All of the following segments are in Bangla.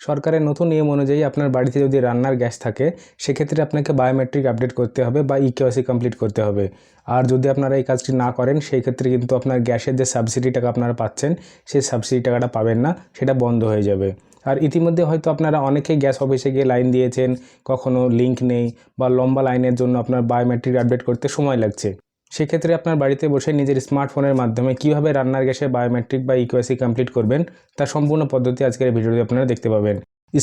সরকারের নতুন নিয়ম অনুযায়ী আপনার বাড়িতে যদি রান্নার গ্যাস থাকে, সেক্ষেত্রে আপনাকে বায়োমেট্রিক আপডেট করতে হবে বা ইকেওয়াসি কমপ্লিট করতে হবে। আর যদি আপনারা এই কাজটি না করেন সেই ক্ষেত্রে কিন্তু আপনার গ্যাসের যে সাবসিডি টাকা আপনারা পাচ্ছেন, সেই সাবসিডি টাকাটা পাবেন না, সেটা বন্ধ হয়ে যাবে। আর ইতিমধ্যে হয়তো আপনারা অনেকেই গ্যাস অফিসে গিয়ে লাইন দিয়েছেন, কখনো লিঙ্ক নেই বা লম্বা লাইনের জন্য আপনার বায়োমেট্রিক আপডেট করতে সময় লাগছে। সেক্ষেত্রে আপনার বাড়িতে বসে নিজের স্মার্টফোনের মাধ্যমে কীভাবে রান্নার গ্যাসে বায়োমেট্রিক বা ইকোয়াসি কমপ্লিট করবেন, তার সম্পূর্ণ পদ্ধতি আজকের ভিডিওতে আপনারা দেখতে পাবেন।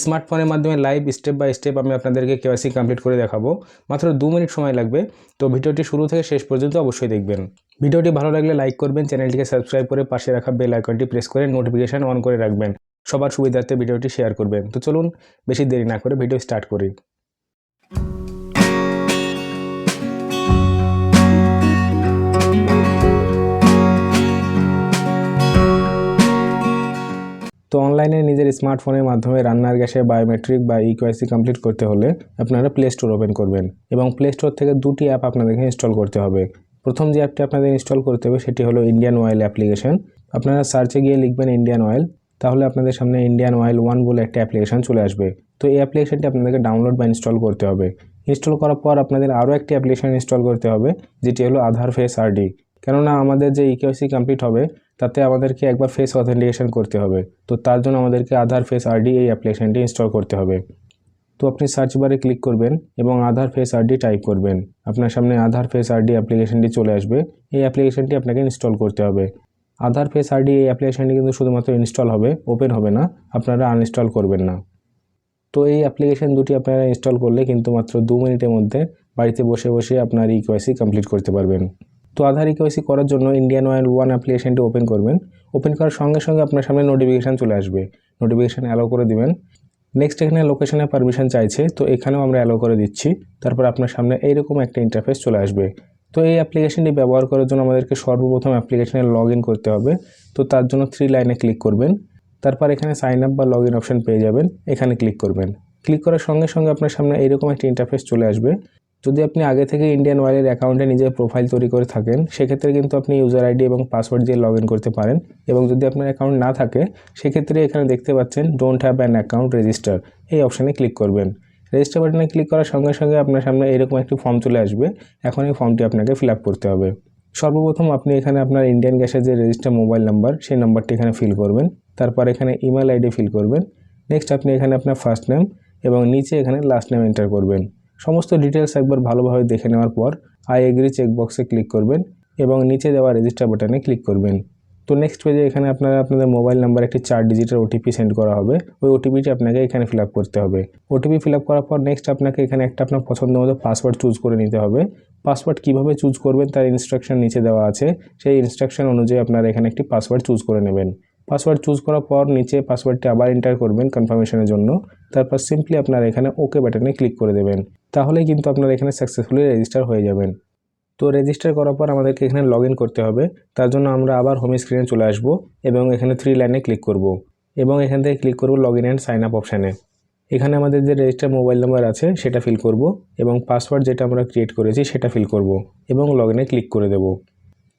স্মার্টফোনের মাধ্যমে লাইভ স্টেপ বাই স্টেপ আমি আপনাদেরকে কেওয়াইসি কমপ্লিট করে দেখাবো। মাত্র দু মিনিট সময় লাগবে, তো ভিডিওটি শুরু থেকে শেষ পর্যন্ত অবশ্যই দেখবেন। ভিডিওটি ভালো লাগলে লাইক করবেন, চ্যানেলটিকে সাবস্ক্রাইব করে পাশে রাখা বেল আইকনটি প্রেস করে নোটিফিকেশান অন করে রাখবেন। সবার সুবিধার্থে ভিডিওটি শেয়ার করবেন। তো চলুন, বেশি দেরি না করে ভিডিও স্টার্ট করি। তো অনলাইনে নিজের স্মার্টফোনের মাধ্যমে রান্নার গ্যাসে বায়োমেট্রিক বা ইকোয়াইসি কমপ্লিট করতে হলে আপনারা প্লে স্টোর ওপেন করবেন এবং প্লে স্টোর থেকে দুটি অ্যাপ আপনাদেরকে ইনস্টল করতে হবে। প্রথম যে অ্যাপটি আপনাদের ইনস্টল করতে হবে সেটি হলো ইন্ডিয়ান অয়েল অ্যাপ্লিকেশন আপনারা সার্চে গিয়ে লিখবেন ইন্ডিয়ান অয়েল তাহলে আপনাদের সামনে ইন্ডিয়ান অয়েল ওয়ান বলে একটা অ্যাপ্লিকেশন চলে আসবে। তো এই অ্যাপ্লিকেশনটি আপনাদেরকে ডাউনলোড বা ইনস্টল করতে হবে। ইনস্টল করার পর আপনাদের আরও একটি অ্যাপ্লিকেশন ইনস্টল করতে হবে, যেটি হলো আধার ফেস আরডি কেননা আমাদের যে ইকেওসি কমপ্লিট হবে, তাতে আমাদেরকে একবার ফেস অথেন্টিকেশন করতে হবে। তো তার জন্য আমাদেরকে আধার ফেস আরডি এই অ্যাপ্লিকেশনটি ইনস্টল করতে হবে। তো আপনি সার্চ বারে ক্লিক করবেন এবং আধার ফেস আরডি টাইপ করবেন। আপনার সামনে আধার ফেস আরডি অ্যাপ্লিকেশনটি চলে আসবে। এই অ্যাপ্লিকেশনটি আপনাকে ইনস্টল করতে হবে। আধার ফেস আরডি এই অ্যাপ্লিকেশনটি কিন্তু শুধুমাত্র ইনস্টল হবে ওপেন হবে না, আপনারা আনইনস্টল করবেন না। তো এই অ্যাপ্লিকেশন দুটি আপনারা ইনস্টল করলে কিন্তু মাত্র দু মিনিটের মধ্যে বাড়িতে বসে বসে আপনার ইকোয়াইসি কমপ্লিট করতে পারবেন। তো আধার ইকোয়াইসি করার জন্য ইন্ডিয়ান অয়েল ওয়ান অ্যাপ্লিকেশনটি ওপেন করবেন। ওপেন করার সঙ্গে সঙ্গে আপনার সামনে নোটিফিকেশান চলে আসবে। নোটিফিকেশান অ্যালো করে দিবেন। নেক্সট এখানে লোকেশনের পারমিশন চাইছে, তো এখানেও আমরা অ্যালো করে দিচ্ছি। তারপর আপনার সামনে এইরকম একটা ইন্টারফেস চলে আসবে। তো এই অ্যাপ্লিকেশনটি ব্যবহার করার জন্য আমাদেরকে সর্বপ্রথম অ্যাপ্লিকেশানে লগ করতে হবে। তো তার জন্য থ্রি লাইনে ক্লিক করবেন। তারপর এখানে সাইন আপ বা লগ ইন অপশন পেয়ে যাবেন। এখানে ক্লিক করবেন। ক্লিক করার সঙ্গে সঙ্গে আপনার সামনে এইরকম একটা ইন্টারফেস চলে আসবে। যদি আপনি আগে থেকে ইন্ডিয়ান ওয়ালের অ্যাকাউন্টে নিজের প্রোফাইল তৈরি করে থাকেন, সেক্ষেত্রে কিন্তু আপনি ইউজার আইডি এবং পাসওয়ার্ড দিয়ে লগ করতে পারেন। এবং যদি আপনার অ্যাকাউন্ট না থাকে, সেক্ষেত্রে এখানে দেখতে পাচ্ছেন don't have an account register এই অপশানে ক্লিক করবেন। রেজিস্টার বাটনে ক্লিক করার সঙ্গে সঙ্গে আপনার সামনে এরকম একটি ফর্ম চলে আসবে। এখন এই ফর্মটি আপনাকে ফিল করতে হবে। সর্বপ্রথম আপনি এখানে আপনার ইন্ডিয়ান গ্যাসের যে রেজিস্টার মোবাইল নাম্বার সেই নাম্বারটি এখানে ফিল করবেন। তারপর এখানে ইমেল আইডি ফিল করবেন। নেক্সট আপনি এখানে আপনার ফার্স্ট নেম এবং নিচে এখানে লাস্ট নেম এন্টার করবেন। সমস্ত ডিটেলস একবার ভালোভাবে দেখে নেওয়ার পর আই এগ্রি চেকবক্সে ক্লিক করবেন এবং নিচে দেওয়া রেজিস্টার বাটনে ক্লিক করবেন। তো নেক্সট পেজে এখানে আপনারা আপনাদের মোবাইল নাম্বার একটি চার ডিজিটের ওটিপি সেন্ড করা হবে। ওই ওটিপিটি আপনাকে এখানে ফিল করতে হবে। ওটিপি ফিল করার পর নেক্সট আপনাকে এখানে একটা আপনার পছন্দ মতো পাসওয়ার্ড চুজ করে নিতে হবে। পাসওয়ার্ড কীভাবে চুজ করবেন তার ইনস্ট্রাকশন নিচে দেওয়া আছে। সেই ইনস্ট্রাকশন অনুযায়ী আপনারা এখানে একটি পাসওয়ার্ড চুজ করে নেবেন। পাসওয়ার্ড চুজ করার পর নিচে পাসওয়ার্ডটি আবার এন্টার করবেন কনফার্মেশনের জন্য। তারপর সিম্পলি আপনারা এখানে ওকে বাটনে ক্লিক করে দেবেন। তাহলেই কিন্তু আপনারা এখানে সাকসেসফুলি রেজিস্টার হয়ে যাবেন। তো রেজিস্টার করার পর আমাদেরকে এখানে লগ করতে হবে। তার জন্য আমরা আবার হোম স্ক্রিনে চলে আসব এবং এখানে থ্রি লাইনে ক্লিক করব এবং এখান থেকে ক্লিক করব log in and sign up অপশানে এখানে আমাদের যে রেজিস্টার মোবাইল নাম্বার আছে সেটা ফিল করব এবং পাসওয়ার্ড যেটা আমরা ক্রিয়েট করেছি সেটা ফিল করব এবং লগ ক্লিক করে দেব।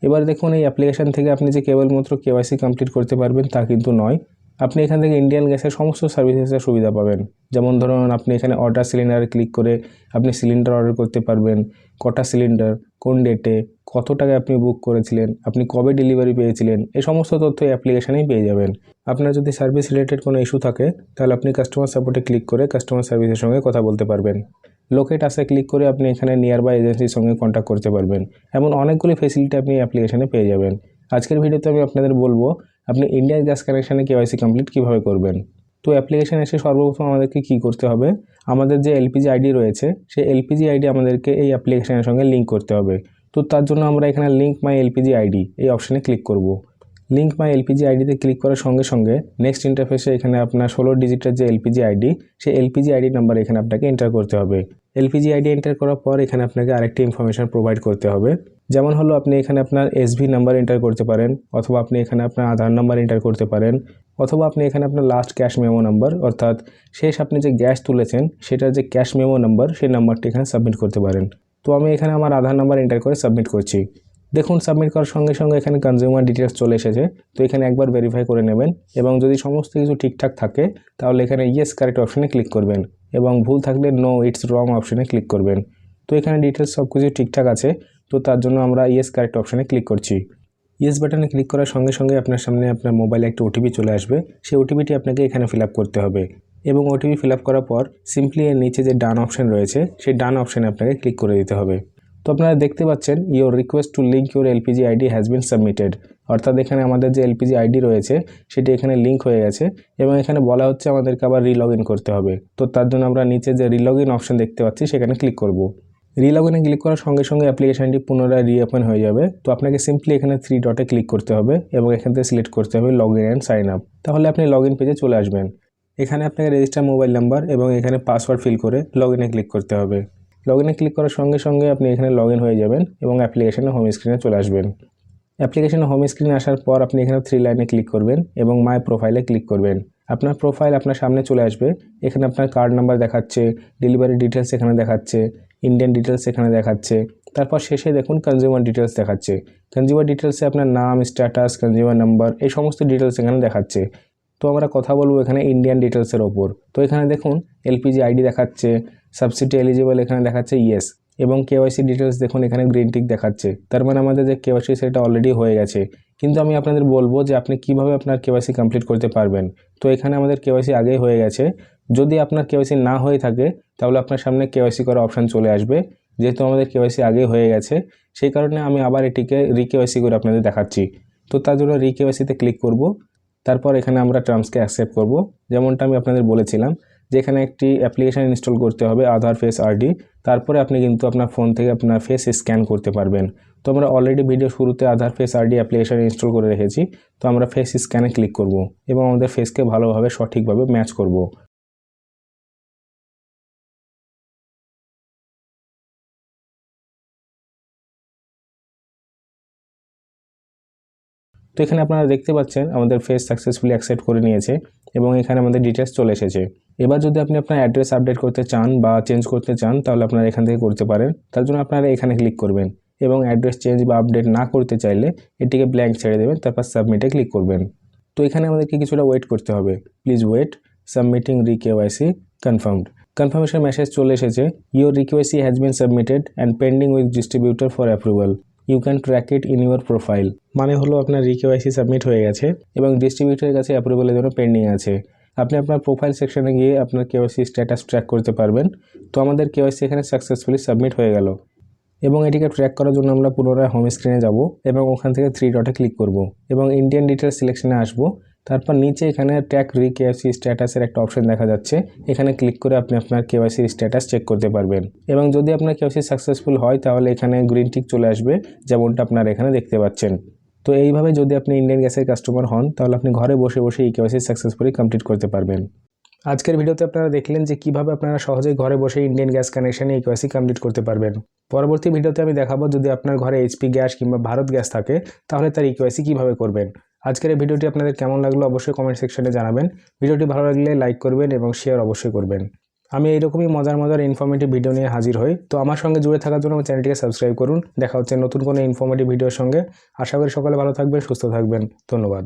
এবার দেখুন এই অ্যাপ্লিকেশান থেকে আপনি যে কেবলমাত্র কেওয়াইসি কমপ্লিট করতে পারবেন তা কিন্তু নয়। আপনি এখান থেকে ইন্ডিয়ান গ্যাসের সমস্ত সার্ভিসেসের সুবিধা পাবেন। যেমন ধরুন আপনি এখানে অর্ডার সিলিন্ডারে ক্লিক করে আপনি সিলিন্ডার অর্ডার করতে পারবেন। কটা সিলিন্ডার কোন ডেটে কত টাকায় আপনি বুক করেছিলেন, আপনি কবে ডেলিভারি পেয়েছিলেন এই সমস্ত তথ্য এই অ্যাপ্লিকেশানেই পেয়ে যাবেন। আপনার যদি সার্ভিস রিলেটেড কোনো ইস্যু থাকে, তাহলে আপনি কাস্টমার সাপোর্টে ক্লিক করে কাস্টমার সার্ভিসের সঙ্গে কথা বলতে পারবেন। লোকেট আসে ক্লিক করে আপনি এখানে নিয়ার বাই এজেন্সির সঙ্গে কন্ট্যাক্ট করতে পারবেন। এমন অনেকগুলি ফেসিলিটি আপনি অ্যাপ্লিকেশানে পেয়ে যাবেন। আজকের ভিডিওতে আমি আপনাদের বলব, আপনি ইন্ডিয়ান গ্যাস কানেকশানে কেওয়াইসি কমপ্লিট কীভাবে করবেন? তো অ্যাপ্লিকেশান এসে সর্বপ্রথম আমাদেরকে কী করতে হবে? আমাদের যে এলপিজি আইডি রয়েছে, সেই এলপিজি আইডি আমাদেরকে এই অ্যাপ্লিকেশানের সঙ্গে লিঙ্ক করতে হবে। তো তার জন্য আমরা এখানে লিঙ্ক মাই এলপিজি আইডি এই অপশানে ক্লিক করব। লিঙ্ক মাই এলপিজি আইডিতে ক্লিক করার সঙ্গে সঙ্গে নেক্সট ইন্টারফেসে এখানে আপনার ষোলো ডিজিটের যে এলপিজি আইডি সেই এলপিজি আইডি নাম্বার এখানে আপনাকে এন্টার করতে হবে। এলপিজি আইডি এন্টার করার পর এখানে আপনাকে আরেকটি ইনফরমেশান প্রোভাইড করতে হবে। যেমন হলো আপনি এখানে আপনার এসভি নাম্বার এন্টার করতে পারেন, অথবা আপনি এখানে আপনার আধার নাম্বার এন্টার করতে পারেন, অথবা আপনি এখানে আপনার লাস্ট ক্যাশ মেমো নাম্বার অর্থাৎ শেষ আপনি যে গ্যাস তুলেছেন, সেটার যে ক্যাশ মেমো নাম্বার সেই নাম্বারটি এখানে সাবমিট করতে পারেন। তো আমি এখানে আমার আধার নাম্বার এন্টার করে সাবমিট করছি। দেখুন সাবমিট করার সঙ্গে সঙ্গে এখানে কনজিউমার ডিটেলস চলে এসেছে। তো এখানে একবার ভেরিফাই করে নেবেন, এবং যদি সমস্ত কিছু ঠিকঠাক থাকে, তাহলে এখানে ইয়েস কারেক্ট অপশানে ক্লিক করবেন। এবং ভুল থাকলে নো ইটস রং অপশানে ক্লিক করবেন। তো এখানে ডিটেলস সব কিছু ঠিকঠাক আছে, তো তার জন্য আমরা ইয়েস কারেক্ট অপশানে ক্লিক করছি। ইয়েস বাটনে ক্লিক করার সঙ্গে সঙ্গে আপনার সামনে আপনার মোবাইলে একটা ওটিপি চলে আসবে, সেই ওটিপিটি আপনাকে এখানে ফিল করতে হবে। এবং ওটিপি ফিল করার পর সিম্পলি এর নিচে যে ডান অপশান রয়েছে, সেই ডান অপশানে আপনাকে ক্লিক করে দিতে হবে। তো আপনারা দেখতে পাচ্ছেন your request to link your LPG ID has been submitted অর্থাৎ এখানে আমাদের যে এলপিজি আইডি রয়েছে, সেটি এখানে লিঙ্ক হয়ে গেছে এবং এখানে বলা হচ্ছে আমাদেরকে আবার রিলগ ইন করতে হবে। তো তার জন্য আমরা নিচে যে রিলগ ইন অপশান দেখতে পাচ্ছি, সেখানে ক্লিক করব। রিলগ ইনে ক্লিক করার সঙ্গে সঙ্গে অ্যাপ্লিকেশানটি পুনরায় রিওপেন হয়ে যাবে। তো আপনাকে সিম্পলি এখানে থ্রি ডটে ক্লিক করতে হবে এবং এখান থেকে সিলেক্ট করতে হবে log in and sign up তাহলে আপনি লগ ইন পেজে চলে আসবেন। এখানে আপনাকে রেজিস্টার মোবাইল নাম্বার এবং এখানে পাসওয়ার্ড ফিল করে লগ ইনে ক্লিক করতে হবে। লগ ইনে ক্লিক করার সঙ্গে সঙ্গে আপনি এখানে লগ ইন হয়ে যাবেন এবং অ্যাপ্লিকেশনের হোম স্ক্রিনে চলে আসবেন। অ্যাপ্লিকেশনের হোম স্ক্রিনে আসার পর আপনি এখানে থ্রি লাইনে ক্লিক করবেন এবং মাই প্রোফাইলে ক্লিক করবেন। আপনার প্রোফাইল আপনার সামনে চলে আসবে। এখানে আপনার কার্ড নাম্বার দেখাচ্ছে ডেলিভারি ডিটেলস এখানে দেখাচ্ছে ইন্ডিয়ান ডিটেলস এখানে দেখাচ্ছে। তারপর শেষে দেখুন কনজিউমার ডিটেলস দেখাচ্ছে। কনজিউমার ডিটেলসে আপনার নাম স্ট্যাটাস কনজিউমার নাম্বার এই সমস্ত ডিটেলস এখানে দেখাচ্ছে। তো আমরা কথা বলব এখানে ইন্ডিয়ান ডিটেলসের ওপর। তো এখানে দেখুন এলপিজি আইডি দেখাচ্ছে সাবসিডি এলিজিবল এখানে দেখাচ্ছে ইয়েস এবং কেওয়াইসি ডিটেলস দেখুন, এখানে গ্রিন টিক দেখাচ্ছে। তার মানে আমাদের যে কেওয়াইসি সেটা অলরেডি হয়ে গেছে। কিন্তু আমি আপনাদের বলব যে আপনি কীভাবে আপনার কেওয়াইসি কমপ্লিট করতে পারবেন। তো এখানে আমাদের কেওয়াইসি আগেই হয়ে গেছে। যদি আপনার কেওয়াইসি না হয়ে থাকে, তাহলে আপনার সামনে কেওয়াইসি করার অপশান চলে আসবে। যেহেতু আমাদের কেওয়াইসি আগেই হয়ে গেছে, সেই কারণে আমি আবার এটিকে রিকেওয়াইসি করে আপনাদের দেখাচ্ছি। তো তার জন্য রিকেওয়াইসিতে ক্লিক করব। তারপর এখানে আমরা টার্মসকে অ্যাকসেপ্ট করব। যেমনটা আমি আপনাদের বলেছিলাম যে এখানে একটি অ্যাপ্লিকেশান ইনস্টল করতে হবে আধার ফেস আরডি তারপরে আপনি কিন্তু আপনার ফোন থেকে আপনার ফেস স্ক্যান করতে পারবেন। তো আমরা অলরেডি ভিডিও শুরুতে Aadhaar face RD application install করে রেখেছি। তো আমরা ফেস স্ক্যানে ক্লিক করব এবং আমাদের ফেসকে ভালোভাবে সঠিকভাবে ম্যাচ করব। তো এখানে আপনারা দেখতে পাচ্ছেন আমাদের ফেস সাকসেসফুলি অ্যাকসেপ্ট করে নিয়েছে এবং এখানে আমাদের ডিটেলস চলে এসেছে। এবার যদি আপনি আপনার অ্যাড্রেস আপডেট করতে চান বা চেঞ্জ করতে চান, তাহলে আপনারা এখান থেকে করতে পারেন। তার জন্য আপনারা এখানে ক্লিক করবেন এবং অ্যাড্রেস চেঞ্জ বা আপডেট না করতে চাইলে এটিকে ব্ল্যাঙ্ক ছেড়ে দেবেন, তারপর সাবমিটে ক্লিক করবেন। তো এখানে আমাদেরকে কিছুটা ওয়েট করতে হবে। Please wait submitting re KYC confirmed confirmation message চলে এসেছে। Your request has been submitted and pending with distributor for approval you can track it in your profile মানে হলো আপনার রিকেওয়াইসি সাবমিট হয়ে গেছে এবং ডিস্ট্রিবিউটরের কাছে অ্যাপ্রুভালের জন্য পেন্ডিং আছে। আপনি আপনার প্রোফাইল সেকশনে গিয়ে আপনার কেওয়াইসি স্ট্যাটাস ট্র্যাক করতে পারবেন। তো আমাদের কেওয়াইসি এখানে সাকসেসফুলি সাবমিট হয়ে গেল। এবং এটিকে ট্র্যাক করার জন্য আমরা পুনরায় হোম স্ক্রিনে যাব এবং ওখান থেকে থ্রি ডটে ক্লিক করব। এবং ইন্ডিয়ান ডিটেল সিলেকশনে আসব। তারপর নিচে এখানে ট্র্যাক রি কেওয়াইসি স্ট্যাটাসের একটা অপশন দেখা যাচ্ছে। এখানে ক্লিক করে আপনি আপনার কেওয়াইসির স্ট্যাটাস চেক করতে পারবেন। এবং যদি আপনার কেওয়াইসি সাকসেসফুল হয়, তাহলে এখানে গ্রিন টিক চলে আসবে, যেমনটা আপনারা এখানে দেখতে পাচ্ছেন। তো এইভাবে যদি আপনি ইন্ডিয়ান গ্যাসের কাস্টমার হন, তাহলে আপনি ঘরে বসে বসে এই কেওয়াইসি সাকসেসফুলি কমপ্লিট করতে পারবেন। আজকের ভিডিওতে আপনারা দেখলেন যে কীভাবে আপনারা সহজে ঘরে বসে ইন্ডিয়ান গ্যাস কানেকশানে এই কেওয়াইসি কমপ্লিট করতে পারবেন। পরবর্তী ভিডিওতে আমি দেখাবো, যদি আপনার ঘরে এইচপি গ্যাস কিংবা ভারত গ্যাস থাকে, তাহলে তার ইকেওয়াইসি কীভাবে করবেন। আজকের এই ভিডিওটি আপনাদের কেমন লাগল অবশ্যই কমেন্ট সেকশনে জানাবেন। ভিডিওটি ভালো লাগলে লাইক করবেন এবং শেয়ার অবশ্যই করবেন। আমি এইরকমই মজার মজার ইনফরমেটিভ ভিডিও নিয়ে হাজির হই। তো আমার সঙ্গে জুড়ে থাকার জন্য আমার চ্যানেলটিকে সাবস্ক্রাইব করুন। দেখা হচ্ছে নতুন কোনো ইনফরমেটিভ ভিডিওর সঙ্গে। আশা করি সকালে ভালো থাকবেন, সুস্থ থাকবেন। ধন্যবাদ।